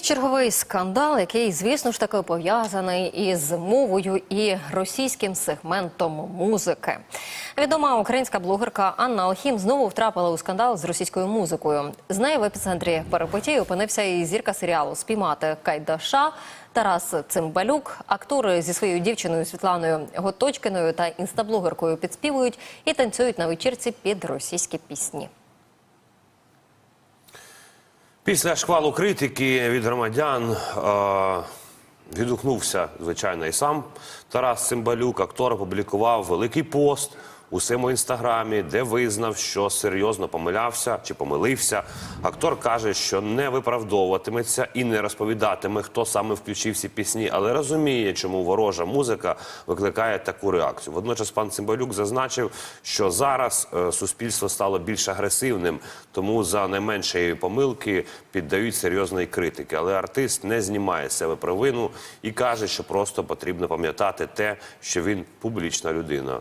Черговий скандал, який, звісно ж таки, пов'язаний із мовою і російським сегментом музики. Відома українська блогерка Анна Алхім знову втрапила у скандал з російською музикою. З нею в епіцентрі перепитій опинився і зірка серіалу Спіймати Кайдаша. Тарас Цимбалюк, актори зі своєю дівчиною Світланою Готочкиною та інстаблогеркою підспівують і танцюють на вечірці під російські пісні. Після шквалу критики від громадян е, відгукнувся, звичайно, і сам Тарас Цимбалюк. Актор опублікував великий пост у своєму інстаграмі, де визнав, що серйозно помилявся чи помилився. Актор каже, що не виправдовуватиметься і не розповідатиме, хто саме включив ці пісні, але розуміє, чому ворожа музика викликає таку реакцію. Водночас пан Цимбалюк зазначив, що зараз е, суспільство стало більш агресивним, тому за найменшої помилки піддають серйозної критики. Але артист не знімає себе провину і каже, що просто потрібно пам'ятати те, що він публічна людина.